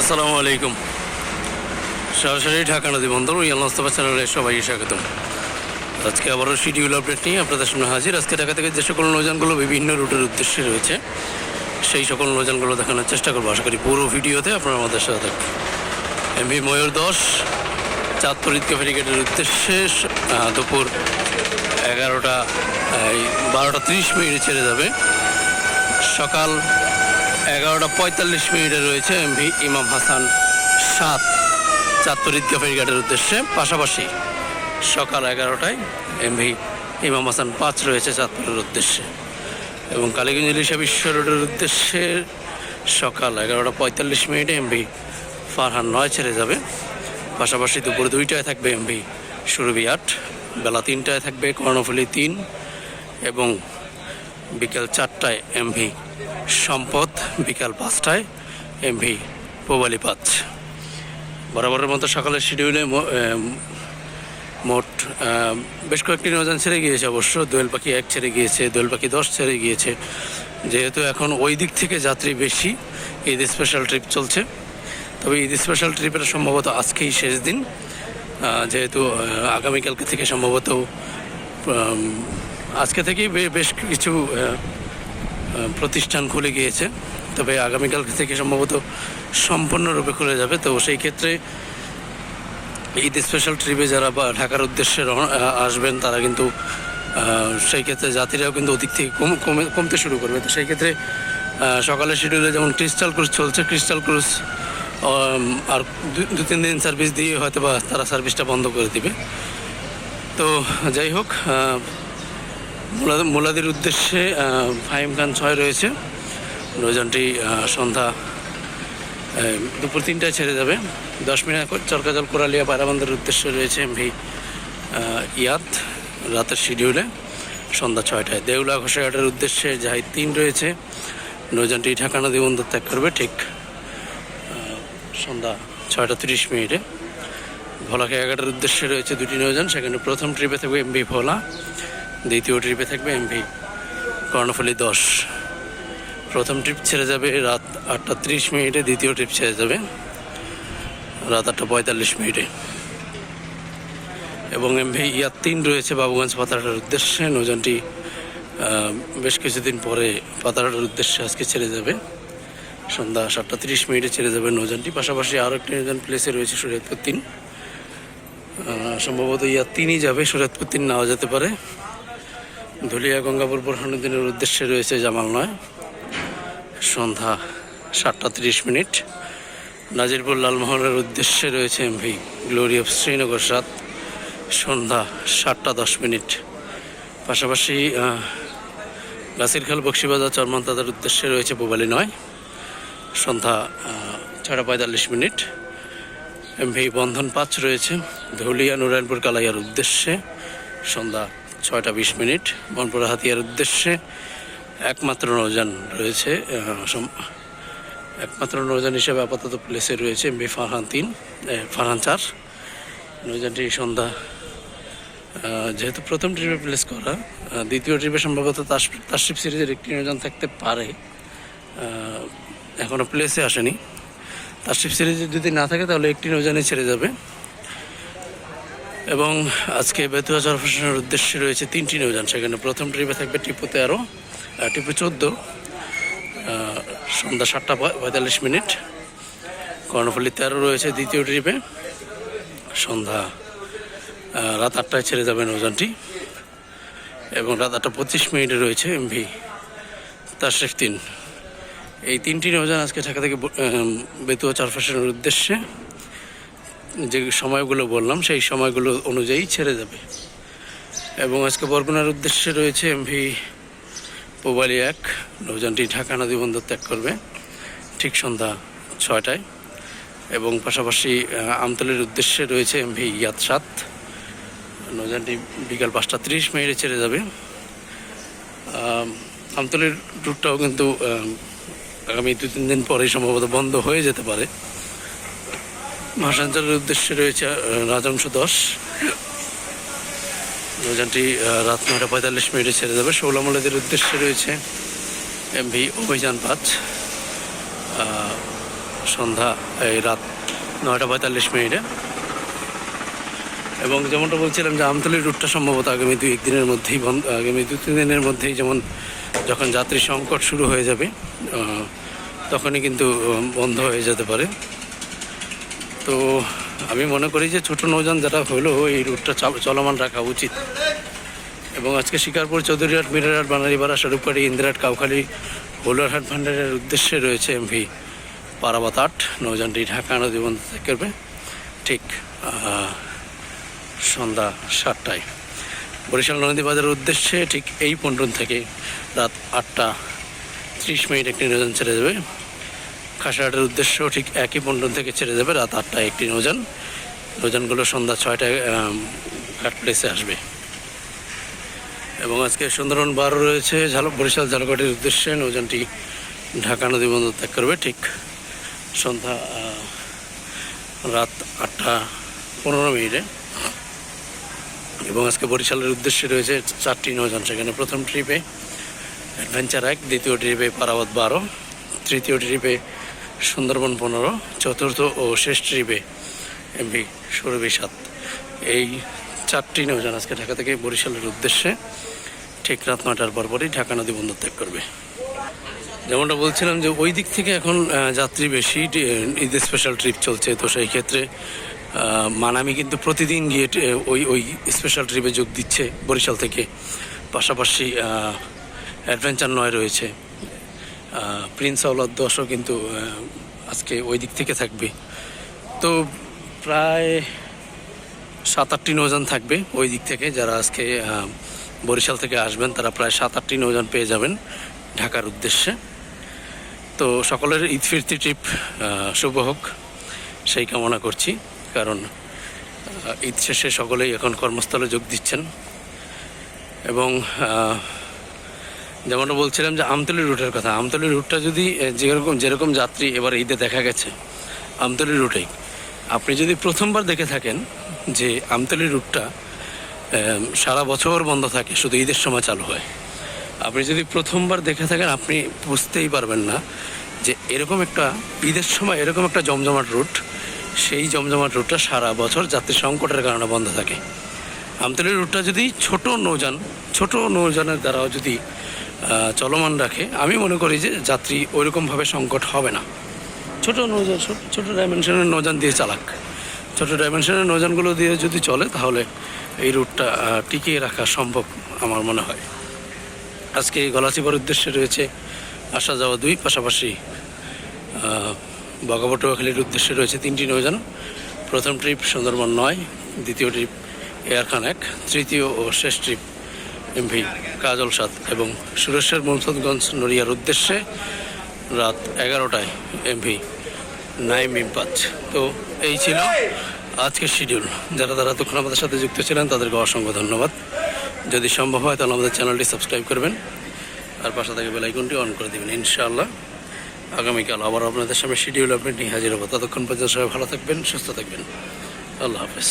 আসসালামু আলাইকুম। সরাসরি ঢাকা নদী বন্দর ওই মোস্তফা চ্যানেলে সবাইকে স্বাগতম। আজকে আবারও শিডিউল আপডেট নিয়ে আপনাদের সামনে হাজির। আজকে ঢাকা থেকে যে সকল নৌযানগুলো বিভিন্ন রুটের উদ্দেশ্যে রয়েছে, সেই সকল নৌযানগুলো দেখানোর চেষ্টা করব। আশা করি পুরো ভিডিওতে আপনারা আমাদের সাথে থাকবেন। এমভি ময়ূর দশ, চাঁদপুর ঈদগা ফেরিগেটের উদ্দেশ্যে দুপুর এগারোটা বারোটা ত্রিশ মিনিটে ছেড়ে যাবে। সকাল এগারোটা পঁয়তাল্লিশ মিনিটে রয়েছে এমভি ইমাম হাসান সাত চাঁদপুর ঈদগা ফেরিঘাটের উদ্দেশ্যে। পাশাপাশি সকাল এগারোটায় এমভি ইমাম হাসান পাঁচ রয়েছে চাঁদপুরের উদ্দেশ্যে। এবং কালীগঞ্জ ইলিশা বিশ্ব রোডের উদ্দেশ্যে সকাল এগারোটা পঁয়তাল্লিশ মিনিটে এমভি ফারহান নয় ছেড়ে যাবে। পাশাপাশি দুপুর দুইটায় থাকবে এমভি সুরভি আট, বেলা তিনটায় থাকবে কর্ণফুলি তিন এবং বিকেল চারটায় এমভি সম্পদ বিকাল পাঁচটায় এমভি পোবালি পাঁচ। বরাবরের মতো সকালের শিডিউলে মোট বেশ কয়েকটি নৌযান ছেড়ে গিয়েছে অবশ্য। দোয়েল পাখি এক ছেড়ে গিয়েছে দোয়েল পাখি দশ ছেড়ে গিয়েছে। যেহেতু এখন ওই দিক থেকে যাত্রী বেশি, ঈদ স্পেশাল ট্রিপ চলছে। তবে ঈদ স্পেশাল ট্রিপের সম্ভবত আজকেই শেষ দিন। যেহেতু আগামীকালকে থেকে সম্ভবত আজকে থেকেই বেশ কিছু প্রতিষ্ঠান খুলে গিয়েছে। তবে আগামীকাল থেকে সম্ভবত সম্পূর্ণরূপে খুলে যাবে। তো সেই ক্ষেত্রে ঈদ স্পেশাল ট্রিপে যারা বা ঢাকার উদ্দেশ্যে আসবেন তারা কিন্তু সেই ক্ষেত্রে যাত্রীরাও কিন্তু অধিক থেকে কম কমে কমতে শুরু করবে। তো সেই ক্ষেত্রে সকালের শিডিউলে যেমন ক্রিস্টাল ক্রুজ চলছে ক্রিস্টাল ক্রুজ আর দু- তিন দিন সার্ভিস দিয়ে হয়তো বা তারা সার্ভিসটা বন্ধ করে দিবে। তো যাই হোক আহ, মুলা- উদ্দেশ্যে ফাহিম খান ছয় রয়েছে। নৌযানটি সন্ধ্যা দুপুর তিনটায় ছেড়ে যাবে। দশ মিনিট চরকাজল কোরালিয়া পায়রাবন্দের উদ্দেশ্যে রয়েছে এমভি ইয়াত রাতের শিডিউলে, সন্ধ্যা ছয়টায়। দেউলা ঘোষাঘাটের উদ্দেশ্যে যাই তিন রয়েছে। নৌযানটি ঢাকা নদী বন্দর ত্যাগ করবে ঠিক সন্ধ্যা ছয়টা তিরিশ মিনিটে। ভোলা খেয়াঘাটের উদ্দেশ্যে রয়েছে দুটি নৌযান সেখানে প্রথম ট্রিপে থাকবে এমভি ভোলা, দ্বিতীয় ট্রিপে থাকবে এমভি কর্ণফুলি দশ। প্রথম ট্রিপ ছেড়ে যাবে রাত আটটা তিরিশ মিনিটে দ্বিতীয় ট্রিপ ছেড়ে যাবে রাত আটটা পঁয়তাল্লিশ মিনিটে। এবং এমভি ইয়ার তিন রয়েছে বাবুগঞ্জ পাতারহাটের উদ্দেশ্যে। নৌযানটি আহ, বেশ কিছুদিন পরে পাতারহাটের উদ্দেশ্যে আজকে ছেড়ে যাবে। সন্ধ্যা সাতটা তিরিশ মিনিটে ছেড়ে যাবে নৌযানটি। পাশাপাশি আরও একটি নৌযান প্লেসে রয়েছে শরীয়তপুর তিন। সম্ভবত ইয়ার তিনই যাবে শরীয়তপুর তিন নেওয়া যেতে পারে। ধুলিয়া গঙ্গাপুর বোরহানুদ্দিনের উদ্দেশ্যে রয়েছে জামাল নয় সন্ধ্যা সাতটা তিরিশ মিনিট। নাজিরপুর লালমোহনের উদ্দেশ্যে রয়েছে এমভি গ্লোরি অফ শ্রীনগর সাত সন্ধ্যা সাতটা দশ মিনিট। পাশাপাশি গাছিরখাল বক্সিবাজার চরমান তাদের উদ্দেশ্যে রয়েছে পোবালি নয়, সন্ধ্যা ছটা পঁয়তাল্লিশ মিনিট। এমভি বন্ধন পাঁচ রয়েছে, ধুলিয়া নুরায়ণপুর কালাইয়ার উদ্দেশ্যে সন্ধ্যা ছয়টা বিশ মিনিট। বনপুরা হাতিয়ার উদ্দেশ্যে একমাত্র নৌযান রয়েছে একমাত্র নৌযান হিসেবে আপাতত প্লেসে রয়েছে এমভি ফারহান তিন ফারহান চার। নৌযানটি সন্ধ্যা যেহেতু প্রথম ট্রিপে প্লেস করা দ্বিতীয় ট্রিপে সম্ভবত তাস- সিরিজের একটি নৌযান থাকতে পারে এখনও প্লেসে আসেনি। তাসরিফ সিরিজে যদি না থাকে তাহলে একটি নৌযানে ছেড়ে যাবে। এবং আজকে বেতুয়া চরফেশনের উদ্দেশ্যে রয়েছে তিনটি নৌযান। সেখানে প্রথম ট্রিপে থাকবে টিপু তেরো টিপু চোদ্দ সন্ধ্যা সাতটা পঁয়তাল্লিশ মিনিট। কর্ণফুলি তেরো রয়েছে দ্বিতীয় ট্রিপে। সন্ধ্যা রাত আটটায় ছেড়ে যাবে নৌযানটি। এবং রাত আটটা পঁচিশ মিনিটে রয়েছে এমভি তাশরিফ তিন। এই তিনটি নৌযান আজকে ঢাকা থেকে বেতুয়া চারফাসের উদ্দেশ্যে যে সময়গুলো বললাম, সেই সময়গুলো অনুযায়ী ছেড়ে যাবে। এবং আজকে বরগুনার উদ্দেশ্যে রয়েছে এমভি পোবালি এক, নৌযানটি ঢাকা নদী বন্দর ত্যাগ করবে ঠিক সন্ধ্যা ছয়টায়। এবং পাশাপাশি আমতলের উদ্দেশ্যে রয়েছে এমভি ইয়াদ সাত, নৌযানটি বিকাল পাঁচটা তিরিশ মিনিটে ছেড়ে যাবে। আমতলের আমতলির রুটটাও কিন্তু আগামী দু তিন দিন পরেই সম্ভবত বন্ধ হয়ে যেতে পারে। ভাষাঞ্চলের উদ্দেশ্যে রয়েছে রাজংশ দশ। আহ, রাত নয়টা পঁয়তাল্লিশ মিনিটে ছেড়ে যাবে। শৌলামলেদের উদ্দেশ্যে রয়েছে এমভি অভিযান পাঁচ সন্ধ্যা এই রাত নয়টা পঁয়তাল্লিশ মিনিটে। এবং যেমনটা বলছিলাম যে আমতলির রুটটা সম্ভবত আগামী দুই একদিনের মধ্যেই বন্ধ আগামী দু তিন দিনের মধ্যেই যেমন যখন যাত্রী সংকট শুরু হয়ে যাবে তখনই কিন্তু বন্ধ হয়ে যেতে পারে। তো আমি মনে করি যে ছোট নৌযান যেটা হলো এই রুটটা চলমান রাখা উচিত। এবং আজকে শিকারপুর চৌধুরীহাট মিরারহাট বানারীপাড়া স্বরূপকারী ইন্দিরাট কাউখালী হোলারহাট ভান্ডারের উদ্দেশ্যে রয়েছে এমভি পারাবাত আট, নৌযানটি ঢাকা নদী বন্ধ করবে। ঠিক সন্ধ্যা সাতটায়। বরিশাল নদী বাজারের উদ্দেশ্যে ঠিক এই পন্টন থেকে রাত আটটা ত্রিশ মিনিট একটি নৌযান ছেড়ে যাবে। খাসাহাটের উদ্দেশ্যেও ঠিক একই পন্টন থেকে ছেড়ে যাবে রাত আটটায় একটি নৌযান। নৌযানগুলো সন্ধ্যা ছয়টায় ঘাট প্লেসে আসবে। এবং আজকে সুন্দরবন বারো রয়েছে ঝালক বরিশাল ঝালকাঠির উদ্দেশ্যে নৌযানটি ঢাকা নদী বন্দর ত্যাগ করবে ঠিক সন্ধ্যা রাত আটটা পনেরো মিনিটে। এবং আজকে বরিশালের উদ্দেশ্যে রয়েছে চারটি নৌযান, সেখানে প্রথম ট্রিপে অ্যাডভেঞ্চার এক, দ্বিতীয় ট্রিপে পারাবত বারো, তৃতীয় ট্রিপে সুন্দরবন পনেরো, চতুর্থ ও শেষ ট্রিপে এমভি সুরভি সাত। এই চারটি নৌযান আজকে ঢাকা থেকে বরিশালের উদ্দেশ্যে ঠিক রাত নয়টার পরপরই ঢাকা নদী বন্দর ত্যাগ করবে। যেমনটা বলছিলাম যে ওই দিক থেকে এখন যাত্রী বেশি ঈদের স্পেশাল ট্রিপ চলছে। তো সেই ক্ষেত্রে মানামি কিন্তু প্রতিদিন গিয়ে ওই ওই স্পেশাল ট্রিপে যোগ দিচ্ছে বরিশাল থেকে। পাশাপাশি অ্যাডভেঞ্চার নয় রয়েছে। প্রিন্স আউলাদ দশও কিন্তু আজকে ওই দিক থেকে থাকবে। তো প্রায় সাত আটটি নৌযান থাকবে ওই দিক থেকে, যারা আজকে বরিশাল থেকে আসবেন, তারা প্রায় সাত আটটি নৌযান পেয়ে যাবেন ঢাকার উদ্দেশ্যে। তো সকলের ঈদ ফিরতি ট্রিপ শুভ হোক, সেই কামনা করছি, কারণ ঈদ শেষে সকলেই এখন কর্মস্থলে যোগ দিচ্ছেন। এবং যেমনটা বলছিলাম যে আমতলি রুটের কথা। আমতলি রুটটা যদি যেরকম যেরকম যাত্রী এবার ঈদে দেখা গেছে, আমতলি রুটেই। আপনি যদি প্রথমবার দেখে থাকেন যে আমতলি রুটটা সারা বছর বন্ধ থাকে, শুধু ঈদের সময় চালু হয়, আপনি যদি প্রথমবার দেখে থাকেন, আপনি বুঝতেই পারবেন না যে এরকম একটা ঈদের সময় এরকম একটা জমজমাট রুট, সেই জমজমাট রুটটা সারা বছর যাত্রী সংকটের কারণে বন্ধ থাকে। আমতলি রুটটা যদি ছোট নৌযান, ছোট নৌযানের দ্বারাও যদি চলমান রাখে। আমি মনে করি যে যাত্রী ওইরকমভাবে সংকট হবে না। ছোট নৌযান, ছোট- ডাইমেনশনের নৌযান দিয়ে চালাক। ছোট ডাইমেনশনের নৌযানগুলো দিয়ে যদি চলে, তাহলে এই রুটটা টিকিয়ে রাখা সম্ভব আমার মনে হয়। আজকে গলাচিপার উদ্দেশ্যে রয়েছে আসা যাওয়া দুই, পাশাপাশি বগাবটুয়াখালীর উদ্দেশ্যে রয়েছে তিনটি নৌযান। প্রথম ট্রিপ সুন্দরবন নয়, দ্বিতীয় ট্রিপ এয়ারখান এক তৃতীয় ও শেষ ট্রিপ এমভি, কাজল সাত এবং সুরেশ্বর মুলসদগঞ্জ নড়িয়ার উদ্দেশ্যে রাত এগারোটায় এমভি নাইম ইম্পাচ তো এই ছিল আজকের শিডিউল। যারা তারা তখন আমাদের সাথে যুক্ত ছিলেন, তাদেরকে অসংখ্য ধন্যবাদ। যদি সম্ভব হয়, তাহলে আমাদের চ্যানেলটি সাবস্ক্রাইব করবেন। আর পাশে থেকে বেলাইকনটি অন করে দেবেন, ইনশাআল্লাহ। আগামীকাল আবার আপনাদের সামনে শিডিউল আপডেট নিয়ে হাজির হব। ততক্ষণ পর্যন্ত সবাই ভালো থাকবেন, সুস্থ থাকবেন। আল্লাহ হাফেজ।